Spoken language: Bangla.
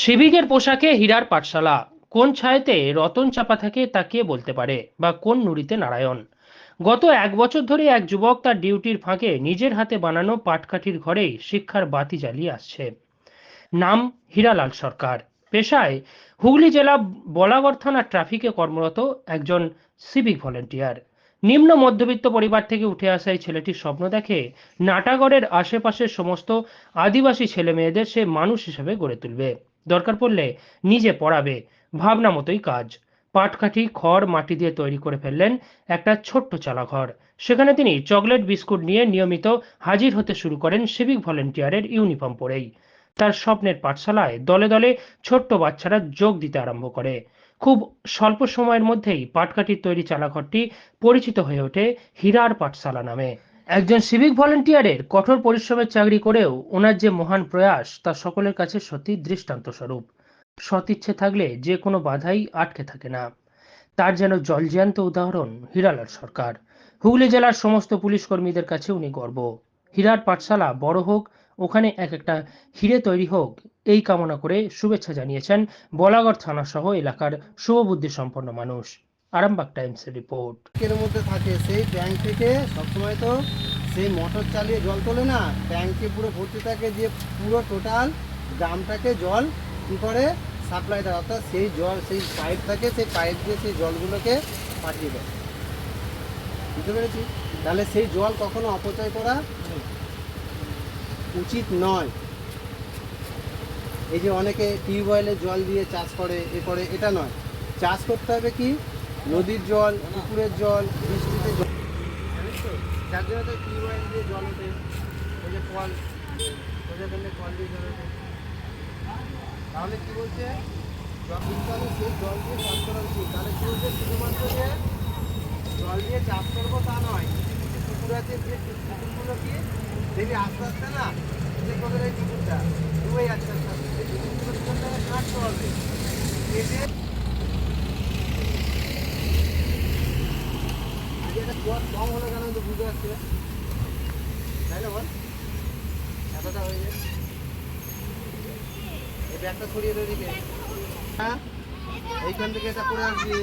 সিভিকের পোশাকে হীরার পাঠশালা। কোন ছায়াতে রতন চাপা থাকে তা কে বলতে পারে? বা কোন নুড়িতে নারায়ণ? গত এক বছর ধরে এক যুবক তার ডিউটির ফাঁকে নিজের হাতে বানানো পাটকাঠির ঘরেই শিক্ষার বাতি জ্বালিয়ে আসছে। নাম হীরালাল সরকার। পেশায় হুগলি জেলা বলাগড় থানার ট্রাফিকে কর্মরত একজন সিভিক ভলেন্টিয়ার। নিম্ন মধ্যবিত্ত পরিবার থেকে উঠে আসা এই ছেলেটির স্বপ্ন দেখে নাটাগড়ের আশেপাশের সমস্ত আদিবাসী ছেলে মেয়েদের সে মানুষ হিসেবে গড়ে তুলবে। দরকার পড়লে নিজে পড়াবে। ভাবনা মতোই কাজ। পাটকাঠি, খড় মাটি দিয়ে তৈরি করে ফেললেন একটা ছোট্ট চালাঘর। সেখানে তিনি চকলেট বিস্কুট নিয়ে নিয়মিত হাজির হতে শুরু করেন সিভিক ভলেন্টিয়ারের ইউনিফর্ম পরেই। তার স্বপ্নের পাঠশালায় দলে দলে ছোট্ট বাচ্চারা যোগ দিতে আরম্ভ করে। খুব স্বল্প সময়ের মধ্যেই পাটকাঠির তৈরি চালাঘরটি পরিচিত হয়ে ওঠে হীরার পাঠশালা নামে। একজন সিভিক ভলেন্টিয়ারের কঠোর পরিশ্রমের চাকরি করেও ওনার যে মহান প্রয়াস, তা সকলের কাছে সত্যি দৃষ্টান্ত স্বরূপ সদিচ্ছে থাকলে যে কোনো বাধাই আটকে থাকে না। তার যেন জলজ্যান্ত উদাহরণ হীরালাল সরকার। হুগলি জেলার সমস্ত পুলিশ কর্মীদের কাছে উনি গর্ব। হীরার পাঠশালা বড় হোক, ওখানে এক একটা হিরে তৈরি হোক, এই কামনা করে শুভেচ্ছা জানিয়েছেন বলাগড় থানা সহ এলাকার শুভবুদ্ধি সম্পন্ন মানুষ। আরামবাগ টাইমসের রিপোর্ট ট্যাঙ্কের মধ্যে থাকে, সেই ট্যাঙ্ক থেকে সবসময় তো সেই মোটর চালিয়ে জল তোলে না ট্যাঙ্কে পুরো ভর্তি থাকে দিয়ে পুরো টোটাল গ্রামটাকে জল কী করে সাপ্লাই দেয়, অর্থাৎ সেই জল, সেই পাইপ থাকে, সেই পাইপ দিয়ে সেই জলগুলোকে পাঠিয়ে দেয়। বুঝতে পেরেছি? তাহলে সেই জল কখনো অপচয় করা উচিত নয়। এই যে অনেকে টিউবওয়েলে জল দিয়ে চাষ করে, এ করে, এটা নয়। চাষ করতে হবে কি? নদীর জল, পুকুরের জল, বৃষ্টিতে জল। দিয়ে জল ওই যে কল কল দিয়ে তাহলে কি বলছে? জল দিয়ে চাষ করা উচিত। তাহলে কি বলছে? শুধুমাত্র যে জল দিয়ে চাষ করব তা নয় পুকুর আছে, যে পুকুরগুলো কি আস্তে আস্তে না, যে এই ডুবে যাচ্ছে আস্তে আস্তে হবে। জল কম হলে কেন তো বুঝতে পারছি তাই না বল? এতটা হয়ে যায় এই ব্যাগটা সরিয়ে দিকে হ্যাঁ? এইখান থেকে এটা করে আসবি।